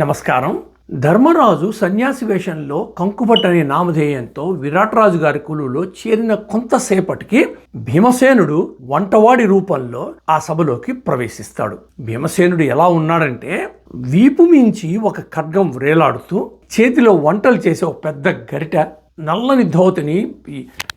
నమస్కారం. ధర్మరాజు సన్యాసి వేషంలో కంకుభట్ అనే నామధేయంతో విరాట్రాజు గారి కులులో చేరిన కొంతసేపటికి భీమసేనుడు వంటవాడి రూపంలో ఆ సభలోకి ప్రవేశిస్తాడు. భీమసేనుడు ఎలా ఉన్నాడంటే వీపు మించి ఒక ఖడ్గం వ్రేలాడుతూ చేతిలో వంటలు చేసే ఒక పెద్ద గరిట నల్లని ధోతిని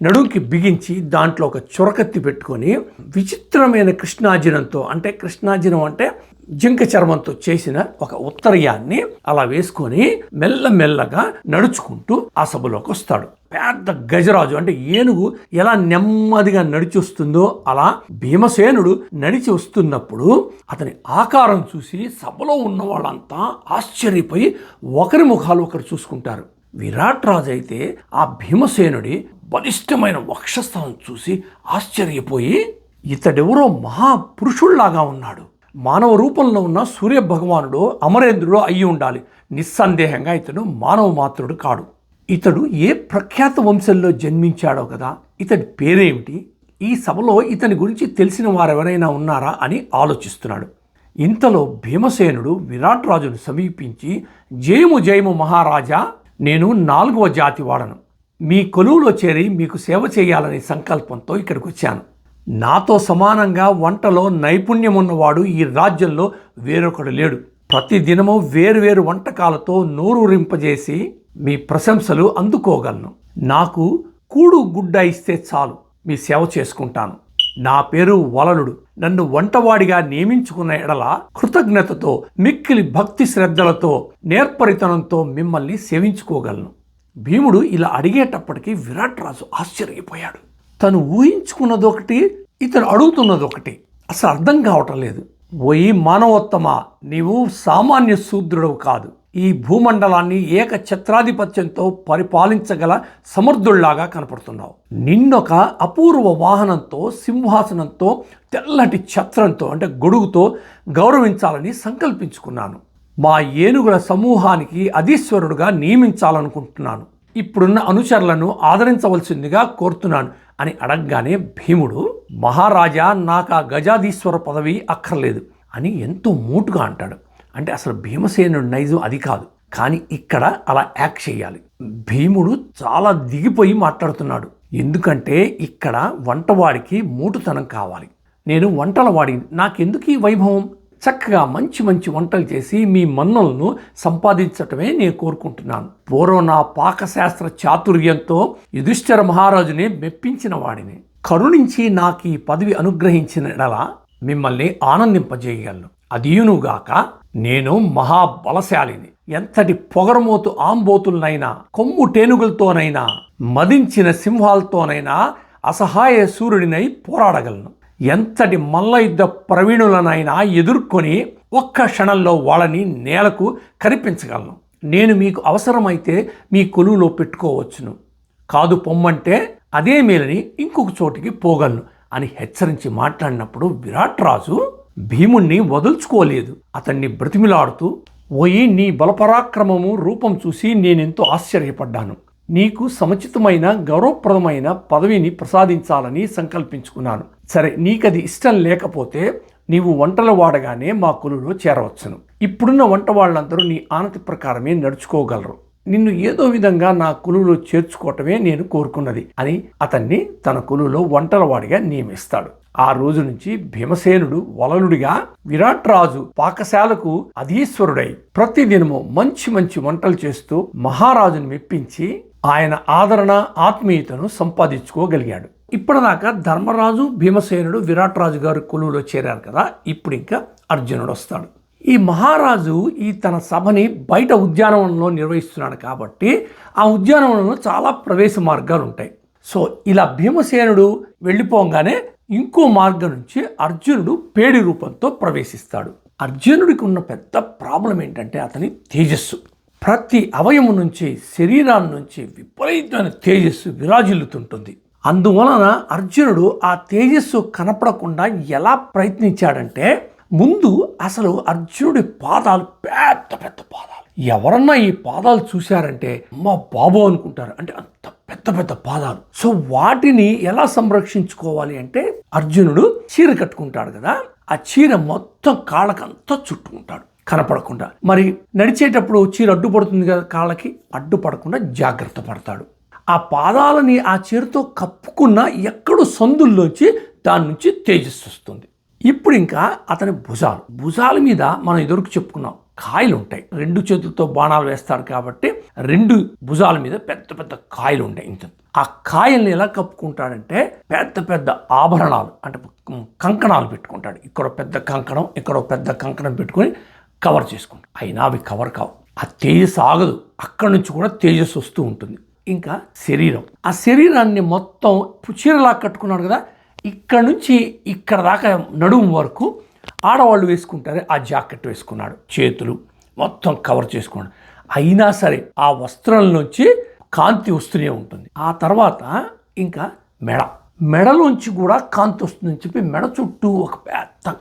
నడుంకి బిగించి దాంట్లో ఒక చొరకత్తి పెట్టుకొని విచిత్రమైన కృష్ణాజినంతో అంటే కృష్ణాజినం అంటే జింక చర్మంతో చేసిన ఒక ఉత్తరయాన్ని అలా వేసుకొని మెల్లమెల్లగా నడుచుకుంటూ ఆ సభలోకి వస్తాడు. పెద్ద గజరాజు అంటే ఏనుగు ఎలా నెమ్మదిగా నడిచి వస్తుందో అలా భీమసేనుడు నడిచి వస్తున్నప్పుడు అతని ఆకారం చూసి సభలో ఉన్న వాళ్ళంతా ఆశ్చర్యపోయి ఒకరి ముఖాలు ఒకరు చూసుకుంటారు. విరాట్ రాజు అయితే ఆ భీమసేనుడి బలిష్టమైన వక్షస్థానం చూసి ఆశ్చర్యపోయి ఇతడెవరో మహాపురుషుల్లాగా ఉన్నాడు. మానవ రూపంలో ఉన్న సూర్య భగవానుడు అమరేంద్రుడు అయి ఉండాలి. నిస్సందేహంగా ఇతడు మానవ మాత్రుడు కాడు. ఇతడు ఏ ప్రఖ్యాత వంశంలో జన్మించాడో కదా ఇతడి పేరేమిటి? ఈ సభలో ఇతని గురించి తెలిసిన వారెవరైనా ఉన్నారా అని ఆలోచిస్తున్నాడు. ఇంతలో భీమసేనుడు విరాట్ రాజును సమీపించి జయము జయము మహారాజా నేను నాలుగవ జాతి వాడను. మీ కొలువులో చేరి మీకు సేవ చేయాలనే సంకల్పంతో ఇక్కడికి వచ్చాను నాతో సమానంగా వంటలో నైపుణ్యం ఉన్నవాడు ఈ రాజ్యంలో వేరొకడు లేడు. ప్రతి దినము వేరువేరు వంటకాలతో నోరూరింపజేసి మీ ప్రశంసలు అందుకోగలను. నాకు కూడు గుడ్డ ఇస్తే చాలు. మీ సేవ చేసుకుంటాను. నా పేరు వలలుడు. నన్ను వంటవాడిగా నియమించుకున్న ఎడల కృతజ్ఞతతో మిక్కిలి భక్తి శ్రద్ధలతో నేర్పరితనంతో మిమ్మల్ని సేవించుకోగలను. భీముడు ఇలా అడిగేటప్పటికీ విరాట్ రాజు ఆశ్చర్యపోయాడు. తను ఊహించుకున్నదొకటి ఇతను అడుగుతున్నదొకటి. అసలు అర్థం కావటం లేదు. ఓయి మానవోత్తమ నీవు సామాన్య శూద్రుడవు కాదు. ఈ భూమండలాన్ని ఏక ఛత్రాధిపత్యంతో పరిపాలించగల సమర్థుల్లాగా కనపడుతున్నావు. నిన్నొక అపూర్వ వాహనంతో సింహాసనంతో తెల్లటి ఛత్రంతో అంటే గొడుగుతో గౌరవించాలని సంకల్పించుకున్నాను. మా ఏనుగుల సమూహానికి అధీశ్వరుడుగా నియమించాలనుకుంటున్నాను. ఇప్పుడున్న అనుచరులను ఆదరించవలసిందిగా కోరుతున్నాను. అని అడగగానే భీముడు మహారాజా నాకు ఆ గజాధీశ్వర పదవి అక్కర్లేదు అని ఎంతో మూటుగా అంటాడు. అంటే అసలు భీమసేనుడి నైజం అది కాదు. కానీ ఇక్కడ అలా యాక్ట్ చేయాలి. భీముడు చాలా దిగిపోయి మాట్లాడుతున్నాడు. ఎందుకంటే ఇక్కడ వంటవాడికి మూటుతనం కావాలి. నేను వంటల వాడిని నాకెందుకు ఈ వైభవం? చక్కగా మంచి మంచి వంటలు చేసి మీ మన్నలను సంపాదించటమే నేను కోరుకుంటున్నాను. పూర్వం నా పాకశాస్త్ర చాతుర్యంతో యుధిష్ఠర మహారాజుని మెప్పించిన వాడిని. కరుణించి నాకు ఈ పదవి అనుగ్రహించిన ఎడల మిమ్మల్ని ఆనందింపజేయగలను. అదీనుగాక నేను మహాబలశాలిని. ఎంతటి పొగరమోతు ఆంబోతులనైనా కొమ్ము టేనుగులతోనైనా మదించిన సింహాలతోనైనా అసహాయ సూర్యుడినై పోరాడగలను. ఎంతటి మల్ల యుద్ధ ప్రవీణులనైనా ఎదుర్కొని ఒక్క క్షణంలో వాళ్ళని నేలకు కనిపించగలను నేను మీకు అవసరమైతే మీ కొలువులో పెట్టుకోవచ్చును. కాదు పొమ్మంటే అదే మేలని ఇంకొక చోటికి పోగలను అని హెచ్చరించి మాట్లాడినప్పుడు విరాట్ రాజు భీముణ్ణి వదుల్చుకోలేదు. అతన్ని బ్రతిమిలాడుతూ ఓయి నీ బలపరాక్రమము రూపం చూసి నేనెంతో ఆశ్చర్యపడ్డాను. నీకు సముచితమైన గౌరవప్రదమైన పదవిని ప్రసాదించాలని సంకల్పించుకున్నాను. సరే నీకది ఇష్టం లేకపోతే నీవు వంటలు వాడగానే మా కులులో చేరవచ్చును. ఇప్పుడున్న వంట వాళ్ళందరూ నీ ఆనతి ప్రకారమే నడుచుకోగలరు. నిన్ను ఏదో విధంగా నా కులులో చేర్చుకోవటమే నేను కోరుకున్నది అని అతన్ని తన కులులో వంటల వాడిగా నియమిస్తాడు. ఆ రోజు నుంచి భీమసేనుడు వలలుడిగా విరాట్ రాజు పాకశాలకు అధీశ్వరుడై ప్రతిదినము మంచి మంచి వంటలు చేస్తూ మహారాజును మెప్పించి ఆయన ఆదరణ ఆత్మీయతను సంపాదించుకోగలిగాడు. ఇప్పటిదాకా ధర్మరాజు భీమసేనుడు విరాట్ రాజు గారి కొలువులో చేరారు కదా ఇప్పుడు ఇంకా అర్జునుడు వస్తాడు. ఈ మహారాజు ఈ తన సభని బయట ఉద్యానవనంలో నిర్వహిస్తున్నాడు కాబట్టి ఆ ఉద్యానవనంలో చాలా ప్రవేశ మార్గాలు ఉంటాయి. సో ఇలా భీమసేనుడు వెళ్ళిపోగానే ఇంకో మార్గం నుంచి అర్జునుడు పేడి రూపంతో ప్రవేశిస్తాడు. అర్జునుడికి ఉన్న పెద్ద ప్రాబ్లం ఏంటంటే అతని తేజస్సు. ప్రతి అవయము నుంచి శరీరాన్ని నుంచి విపరీతమైన తేజస్సు విరాజిల్లుతుంటుంది. అందువలన అర్జునుడు ఆ తేజస్సు కనపడకుండా ఎలా ప్రయత్నించాడంటే ముందు అసలు అర్జునుడి పాదాలు పెద్ద పెద్ద పాదాలు. ఎవరన్నా ఈ పాదాలు చూశారంటే అమ్మ బాబు అనుకుంటారు. అంటే అంత పెద్ద పెద్ద పాదాలు. సో వాటిని ఎలా సంరక్షించుకోవాలి అంటే అర్జునుడు చీర కట్టుకుంటాడు కదా ఆ చీర మొత్తం కాళ్ళకంతా చుట్టుకుంటాడు. కనపడకుండా. మరి నడిచేటప్పుడు చీర అడ్డుపడుతుంది కదా కాళ్ళకి అడ్డుపడకుండా జాగ్రత్త పడతాడు. ఆ పాదాలని ఆ చీరతో కప్పుకున్న ఎక్కడో సందుల్లోంచి దాని నుంచి తేజస్సు వస్తుంది. ఇప్పుడు ఇంకా అతని భుజాలు. భుజాల మీద మనం ఎదురుకు చెప్పుకున్నాం కాయలు ఉంటాయి. రెండు చేతులతో బాణాలు వేస్తాడు కాబట్టి రెండు భుజాల మీద పెద్ద పెద్ద కాయలు ఉంటాయి ఇంత. ఆ కాయల్ని ఎలా కప్పుకుంటాడంటే పెద్ద పెద్ద ఆభరణాలు అంటే కంకణాలు పెట్టుకుంటాడు. ఇక్కడ పెద్ద కంకణం ఇక్కడ పెద్ద కంకణం పెట్టుకొని కవర్ చేసుకుంటాం. అయినా అవి కవర్ కావు. ఆ తేజస్సు ఆగదు. అక్కడి నుంచి కూడా తేజస్సు వస్తూ ఉంటుంది. ఇంకా శరీరం. ఆ శరీరాన్ని మొత్తం చీరలా కట్టుకున్నాడు కదా? ఇక్కడ నుంచి ఇక్కడ దాకా నడుము వరకు ఆడవాళ్ళు వేసుకుంటారే ఆ జాకెట్ వేసుకున్నాడు. చేతులు మొత్తం కవర్ చేసుకున్నాడు. అయినా సరే ఆ వస్త్రం నుంచి కాంతి వస్తూనే ఉంటుంది. ఆ తర్వాత ఇంకా మెడ. మెడలోంచి కూడా కాంతి వస్తుందని చెప్పి మెడ చుట్టూ ఒక పెద్ద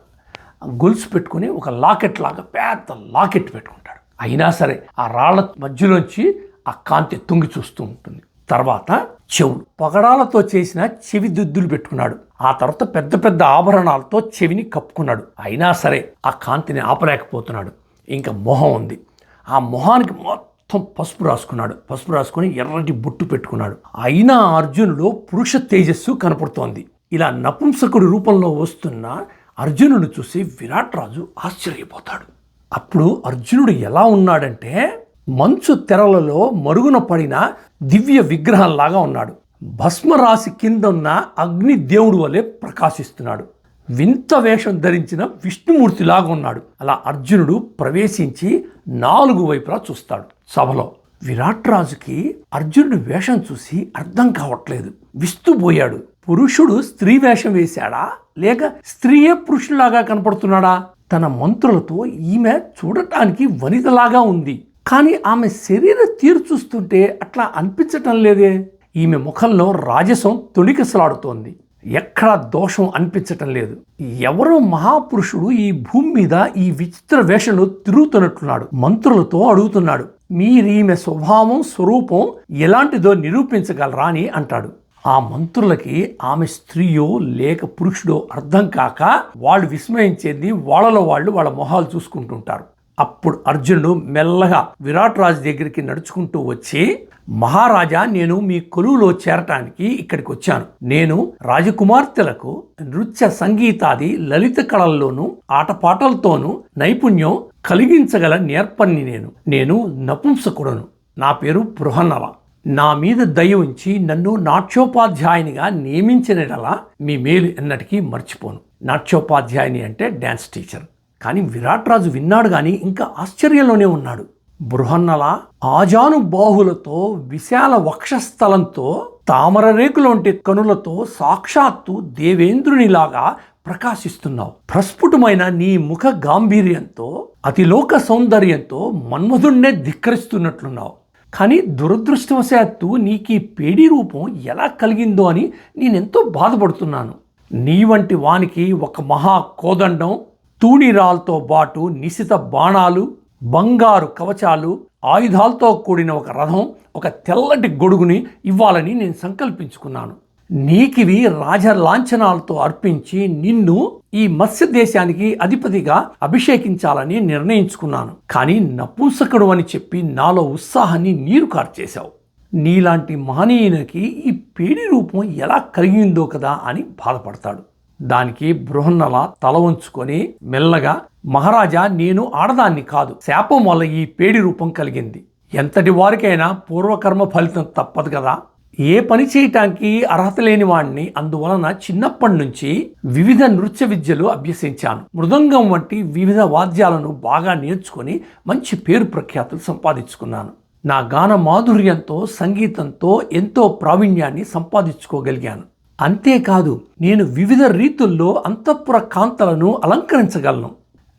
గొలుసు పెట్టుకొని ఒక లాకెట్ లాగా పెద్ద లాకెట్ పెట్టుకుంటాడు. అయినా సరే ఆ రాళ్ళ మధ్యలోంచి ఆ కాంతి తొంగి చూస్తూ ఉంటుంది. తర్వాత చెవులు. పగడాలతో చేసిన చెవి దుద్దులు పెట్టుకున్నాడు. ఆ తర్వాత పెద్ద పెద్ద ఆభరణాలతో చెవిని కప్పుకున్నాడు. అయినా సరే ఆ కాంతిని ఆపలేకపోతున్నాడు. ఇంకా మొహం ఉంది. ఆ మొహానికి మొత్తం పసుపు రాసుకున్నాడు. పసుపు రాసుకుని ఎర్రటి బొట్టు పెట్టుకున్నాడు. అయినా అర్జునుడు పురుష తేజస్సు కనపడుతోంది. ఇలా నపుంసకుడి రూపంలో వస్తున్న అర్జునుడు చూసి విరాట్ రాజు ఆశ్చర్యపోతాడు. అప్పుడు అర్జునుడు ఎలా ఉన్నాడంటే మంచు తెరలలో మరుగున పడిన దివ్య విగ్రహంలాగా ఉన్నాడు. భస్మరాశి కింద ఉన్న అగ్ని దేవుడు వలె ప్రకాశిస్తున్నాడు. వింత వేషం ధరించిన విష్ణుమూర్తిలాగా ఉన్నాడు. అలా అర్జునుడు ప్రవేశించి నాలుగు వైపులా చూస్తాడు సభలో. విరాట్ రాజుకి అర్జునుడి వేషం చూసి అర్థం కావట్లేదు. విస్తుపోయాడు. పురుషుడు స్త్రీ వేషం వేశాడా? లేక స్త్రీయే పురుషులాగా కనపడుతున్నాడా? తన మంత్రులతో ఈమె చూడటానికి వనితలాగా ఉంది. కానీ ఆమె శరీర తీరు చూస్తుంటే అట్లా అనిపించటం లేదే. ఈమె ముఖంలో రాజసం తొణికిసలాడుతోంది ఎక్కడా దోషం అనిపించటం లేదు. ఎవరో మహాపురుషుడు ఈ భూమి మీద ఈ విచిత్ర వేషంలో తిరుగుతున్నట్లున్నాడు మంత్రులతో అడుగుతున్నాడు. మీరు ఈమె స్వభావం స్వరూపం ఎలాంటిదో నిరూపించగలరా అని అంటాడు. ఆ మంత్రులకి ఆమె స్త్రీయో లేక పురుషుడో అర్థం కాక వాళ్ళు విస్మయించేది వాళ్ళలో వాళ్ళు వాళ్ళ మొహాలు చూసుకుంటుంటారు. అప్పుడు అర్జునుడు మెల్లగా విరాట్ రాజు దగ్గరికి నడుచుకుంటూ వచ్చి మహారాజా నేను మీ కొలువులో చేరటానికి ఇక్కడికి వచ్చాను. నేను రాజకుమార్తెలకు నృత్య సంగీతాది లలిత కళల్లోనూ ఆటపాటలతోనూ నైపుణ్యం కలిగించగల నేర్పన్ని నేను. నేను నపుంసకుడను. నా పేరు బృహన్నల. నా మీద దయ ఉంచి నన్ను నాట్యోపాధ్యాయునిగా నియమించినలా మీ మేలు ఎన్నటికీ మర్చిపోను. నాట్యోపాధ్యాయుని అంటే డ్యాన్స్ టీచర్. కానీ విరాట్ రాజు విన్నాడు కానీ ఇంకా ఆశ్చర్యంలోనే ఉన్నాడు. బృహన్నల ఆజాను బాహులతో విశాల వక్షస్థలంతో తామర రేకులోంటి కనులతో సాక్షాత్తు దేవేంద్రునిలాగా ప్రకాశిస్తున్నావు. ప్రస్ఫుటమైన నీ ముఖ గాంభీర్యంతో అతిలోక సౌందర్యంతో మన్మధుణ్ణే ధిక్కరిస్తున్నట్లున్నావు. కానీ దురదృష్టవశాత్తు నీకు ఈ పేడీ రూపం ఎలా కలిగిందో అని నేనెంతో బాధపడుతున్నాను. నీ వంటి వానికి ఒక మహా కోదండం తూణిరాలతో పాటు నిశిత బాణాలు బంగారు కవచాలు ఆయుధాలతో కూడిన ఒక రథం ఒక తెల్లటి గొడుగుని ఇవ్వాలని నేను సంకల్పించుకున్నాను. నీకివి రాజలాంఛనాలతో అర్పించి నిన్ను ఈ మత్స్య దేశానికి అధిపతిగా అభిషేకించాలని నిర్ణయించుకున్నాను. కానీ నపూంసకుడు అని చెప్పి నాలో ఉత్సాహాన్ని నీరు కార్చేశావు. నీలాంటి మహనీయునికి ఈ పేడి రూపం ఎలా కలిగిందో కదా అని బాధపడతాడు. దానికి బృహన్నల తల వంచుకొని మెల్లగా మహారాజా నేను ఆడదాన్ని కాదు. శాపం వల్ల ఈ పేడి రూపం కలిగింది. ఎంతటి వారికైనా పూర్వకర్మ ఫలితం తప్పదు కదా. ఏ పని చేయటానికి అర్హత లేని వాడిని అందువలన చిన్నప్పటి నుంచి వివిధ నృత్య విద్యలు అభ్యసించాను. మృదంగం వంటి వివిధ వాద్యాలను బాగా నేర్చుకొని మంచి పేరు ప్రఖ్యాతులు సంపాదించుకున్నాను. నా గాన మాధుర్యంతో సంగీతంతో ఎంతో ప్రావీణ్యాన్ని సంపాదించుకోగలిగాను. అంతేకాదు నేను వివిధ రీతుల్లో అంతఃపుర కాంతలను అలంకరించగలను.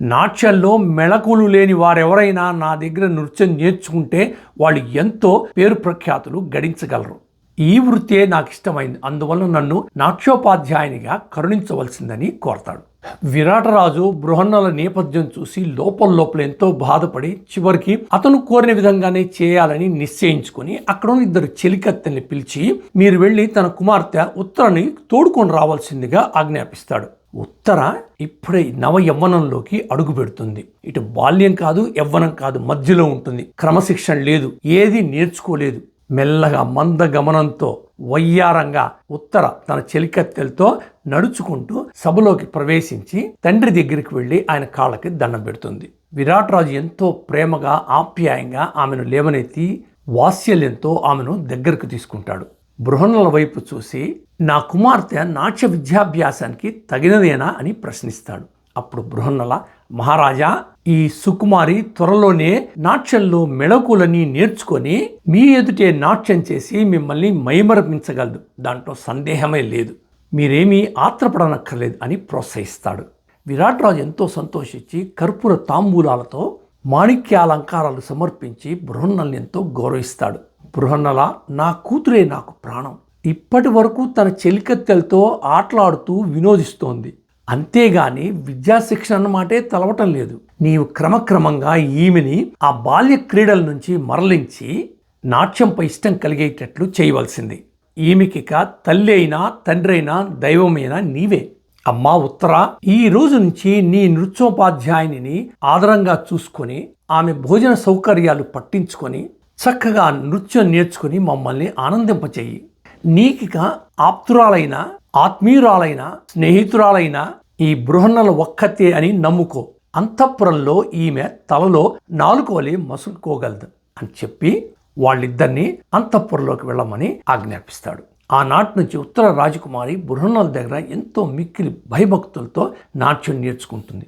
నాట్యంలో మెళకులు లేని వారెవరైనా నా దగ్గర నృత్యం నేర్చుకుంటే వాళ్ళు ఎంతో పేరు ప్రఖ్యాతులు గడించగలరు. ఈ వృత్తే నాకు ఇష్టమైంది అందువల్ల నన్ను నాట్యోపాధ్యాయునిగా కరుణించవలసిందని కోరతాడు. విరాటరాజు బృహన్నల నేపథ్యం చూసి లోపల లోపల ఎంతో బాధపడి చివరికి అతను కోరిన విధంగానే చేయాలని నిశ్చయించుకుని అక్కడ ఇద్దరు చెలికత్తెల్ని పిలిచి మీరు వెళ్ళి తన కుమార్తె ఉత్తరని తోడుకొని రావాల్సిందిగా ఆజ్ఞాపిస్తాడు. ఉత్తర ఇప్పుడే నవ యవ్వనంలోకి అడుగు పెడుతుంది. ఇటు బాల్యం కాదు యవ్వనం కాదు మధ్యలో ఉంటుంది. క్రమశిక్షణ లేదు ఏది నేర్చుకోలేదు. మెల్లగా మంద గమనంతో వయ్యారంగా ఉత్తర తన చెలికత్తెలతో నడుచుకుంటూ సభలోకి ప్రవేశించి తండ్రి దగ్గరికి వెళ్ళి ఆయన కాళ్ళకి దండం పెడుతుంది. విరాట్ రాజు ఎంతో ప్రేమగా ఆప్యాయంగా ఆమెను లేవనెత్తి వాత్సల్యంతో ఆమెను దగ్గరకు తీసుకుంటాడు. బృహణుల వైపు చూసి నా కుమార్తె నాట్య విద్యాభ్యాసానికి తగినదేనా అని ప్రశ్నిస్తాడు. అప్పుడు బృహన్నల మహారాజా ఈ సుకుమారి త్వరలోనే నాట్యంలో మెళకులని నేర్చుకొని మీ ఎదుటే నాట్యం చేసి మిమ్మల్ని మైమరపించగలదు. దాంట్లో సందేహమే లేదు. మీరేమీ ఆత్రపడనక్కర్లేదు అని ప్రోత్సహిస్తాడు. విరాట్ రాజు ఎంతో సంతోషించి కర్పూర తాంబూలాలతో మాణిక్యాలంకారాలు సమర్పించి బృహన్నల్ని ఎంతో గౌరవిస్తాడు. బృహన్నల నా కూతురే నాకు ప్రాణం. ఇప్పటి వరకు తన చెలికత్తెలతో ఆటలాడుతూ వినోదిస్తోంది. అంతేగాని విద్యా శిక్షణ అన్నమాటే తలవటం లేదు. నీవు క్రమక్రమంగా ఈమెని ఆ బాల్య క్రీడల నుంచి మరలించి నాట్యంపై ఇష్టం కలిగేటట్లు చేయవలసింది. ఈమెకిక తల్లి అయినా తండ్రి అయినా దైవమైనా నీవే. అమ్మా ఉత్తర ఈ రోజు నుంచి నీ నృత్యోపాధ్యాయుని ఆదరంగా చూసుకొని ఆమె భోజన సౌకర్యాలు పట్టించుకొని చక్కగా నృత్యం నేర్చుకుని మమ్మల్ని ఆనందింపచేయి. నీకిక ఆప్తురాలైన ఆత్మీయురాలైన స్నేహితురాలైన ఈ బృహన్నల ఒక్కతే అని నమ్ముకో. అంతఃపురంలో ఈమె తలలో నాలుగు వలి మసులుకోగలదు అని చెప్పి వాళ్ళిద్దరినీ అంతఃపురంలోకి వెళ్ళమని ఆజ్ఞాపిస్తాడు. ఆనాటి నుంచి ఉత్తర రాజకుమారి బృహన్నల దగ్గర ఎంతో మిక్కిలి భయభక్తులతో నాట్యం నేర్చుకుంటుంది.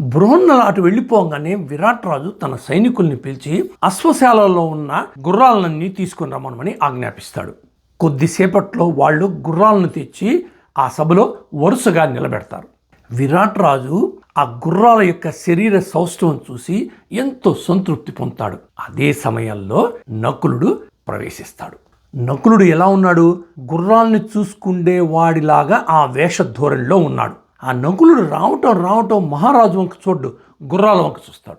బృహన్నలు అటు వెళ్ళిపోగానే విరాట్ రాజు తన సైనికుల్ని పిలిచి అశ్వశాలలో ఉన్న గుర్రాలన్నీ తీసుకుని రమ్మనమని ఆజ్ఞాపిస్తాడు. కొద్దిసేపట్లో వాళ్ళు గుర్రాలను తెచ్చి ఆ సభలో వరుసగా నిలబెడతారు. విరాట్ రాజు ఆ గుర్రాల యొక్క శరీర సౌష్ఠవం చూసి ఎంతో సంతృప్తి పొందుతాడు. అదే సమయంలో నకులుడు ప్రవేశిస్తాడు. నకులుడు ఎలా ఉన్నాడు? గుర్రాల్ని చూసుకుండే వాడిలాగా ఆ వేషధోరణిలో ఉన్నాడు. ఆ నకులుడు రావటం రావటం మహారాజు వంక చూడ్డు గుర్రాల వంక చూస్తాడు.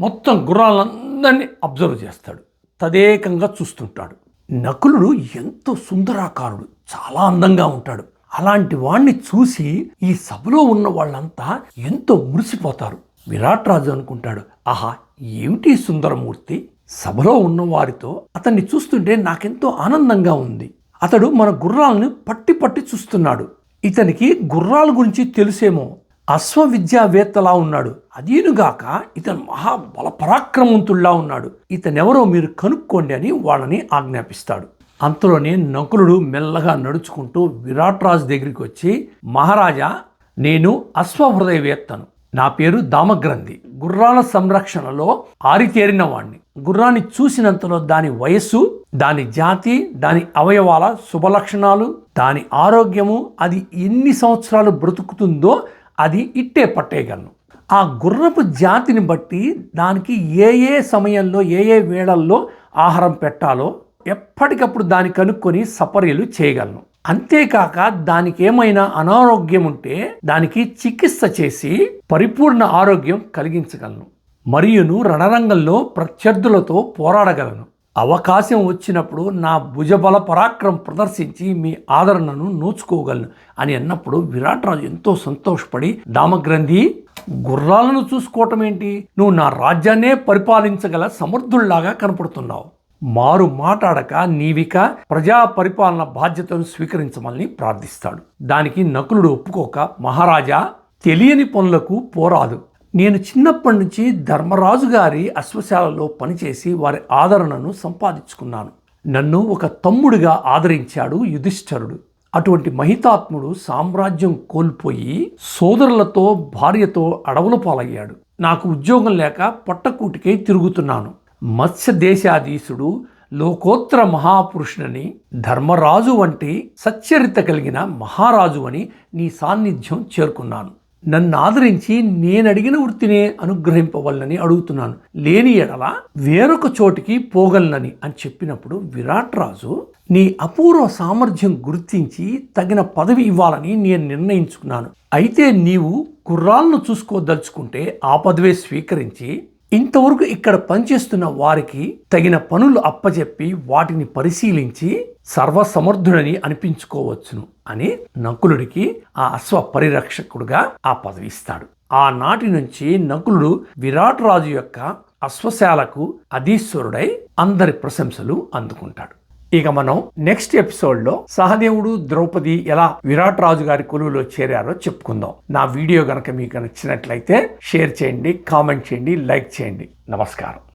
మొత్తం గుర్రాలందరినీ అబ్జర్వ్ చేస్తాడు. తదేకంగా చూస్తుంటాడు. నకులుడు ఎంతో సుందరాకారుడు చాలా అందంగా ఉంటాడు. అలాంటి వాణ్ణి చూసి ఈ సభలో ఉన్న వాళ్ళంతా ఎంతో మురిసిపోతారు. విరాట్ రాజు అనుకుంటాడు ఆహా ఏమిటి సుందరమూర్తి? సభలో ఉన్న వారితో అతన్ని చూస్తుంటే నాకెంతో ఆనందంగా ఉంది. అతడు మన గుర్రాలను పట్టి పట్టి చూస్తున్నాడు. ఇతనికి గుర్రాల గురించి తెలుసేమో. అశ్వ విద్యావేత్తలా ఉన్నాడు. అదీనుగాక ఇతను మహా బలపరాక్రమంతుల్లా ఉన్నాడు. ఇతనెవరో మీరు కనుక్కోండి అని వాళ్ళని ఆజ్ఞాపిస్తాడు. అంతలోనే నకులుడు మెల్లగా నడుచుకుంటూ విరాట్ రాజు దగ్గరికి వచ్చి మహారాజా నేను అశ్వహృదయవేత్తను. నా పేరు దామగ్రంథి. గుర్రాల సంరక్షణలో ఆరితేరిన వాణ్ణి. గుర్రాన్ని చూసినంతలో దాని వయస్సు దాని జాతి దాని అవయవాల శుభలక్షణాలు దాని ఆరోగ్యము అది ఎన్ని సంవత్సరాలు బ్రతుకుతుందో అది ఇట్టే పట్టేయగలను. ఆ గుర్రపు జాతిని బట్టి దానికి ఏ ఏ సమయంలో ఏ ఏ వేళల్లో ఆహారం పెట్టాలో ఎప్పటికప్పుడు దాన్ని కనుక్కొని సపర్యలు చేయగలను. అంతేకాక దానికి ఏమైనా అనారోగ్యం ఉంటే దానికి చికిత్స చేసి పరిపూర్ణ ఆరోగ్యం కలిగించగలను. మరియును రణరంగంలో ప్రత్యర్థులతో పోరాడగలను. అవకాశం వచ్చినప్పుడు నా భుజబల పరాక్రమం ప్రదర్శించి మీ ఆదరణను నోచుకోగలను అని అన్నప్పుడు విరాట్ రాజు ఎంతో సంతోషపడి దామగ్రంథి గుర్రాలను చూసుకోవటం ఏంటి? నువ్వు నా రాజ్యాన్నే పరిపాలించగల సమర్థుల్లాగా కనపడుతున్నావు. మారు మాట్లాడక నీవిక ప్రజా పరిపాలన బాధ్యతను స్వీకరించమని ప్రార్థిస్తాడు. దానికి నకులుడు ఒప్పుకోక మహారాజా తెలియని పనులకు పోరాదు. నేను చిన్నప్పటి నుంచి ధర్మరాజు గారి అశ్వశాలలో పనిచేసి వారి ఆదరణను సంపాదించుకున్నాను. నన్ను ఒక తమ్ముడిగా ఆదరించాడు యుధిష్ఠరుడు. అటువంటి మహితాత్ముడు సామ్రాజ్యం కోల్పోయి సోదరులతో భార్యతో అడవుల పాలయ్యాడు. నాకు ఉద్యోగం లేక పొట్టకూటికై తిరుగుతున్నాను. మత్స్య దేశాధీశుడు లోకోత్తర మహాపురుషుడని ధర్మరాజు వంటి సచ్చరిత కలిగిన మహారాజు అని నీ సాన్నిధ్యం చేరుకున్నాను. నన్ను ఆదరించి నేను అడిగిన వృత్తినే అనుగ్రహింపవల్లని అడుగుతున్నాను. లేని ఎడల వేరొక చోటికి పోగలనని అని చెప్పినప్పుడు విరాట్ రాజు నీ అపూర్వ సామర్థ్యం గుర్తించి తగిన పదవి ఇవ్వాలని నేను నిర్ణయించుకున్నాను. అయితే నీవు కుర్రాలను చూసుకోదలుచుకుంటే ఆ పదవే స్వీకరించి ఇంతవరకు ఇక్కడ పనిచేస్తున్న వారికి తగిన పనులు అప్పజెప్పి వాటిని పరిశీలించి సర్వసమర్థుడని అనిపించుకోవచ్చును అని నకులుడికి ఆ అశ్వ పరిరక్షకుడుగా ఆ పదవి ఇస్తాడు. ఆనాటి నుంచి నకులుడు విరాట్ రాజు యొక్క అశ్వశాలకు అధీశ్వరుడై అందరి ప్రశంసలు అందుకుంటాడు. ఇక మనం నెక్స్ట్ ఎపిసోడ్లో సహదేవుడు ద్రౌపది ఎలా విరాట్ రాజు గారి కొలువులో చేరారో చెప్పుకుందాం. నా వీడియో కనుక మీకు నచ్చినట్లయితే షేర్ చేయండి కామెంట్ చేయండి లైక్ చేయండి. నమస్కారం.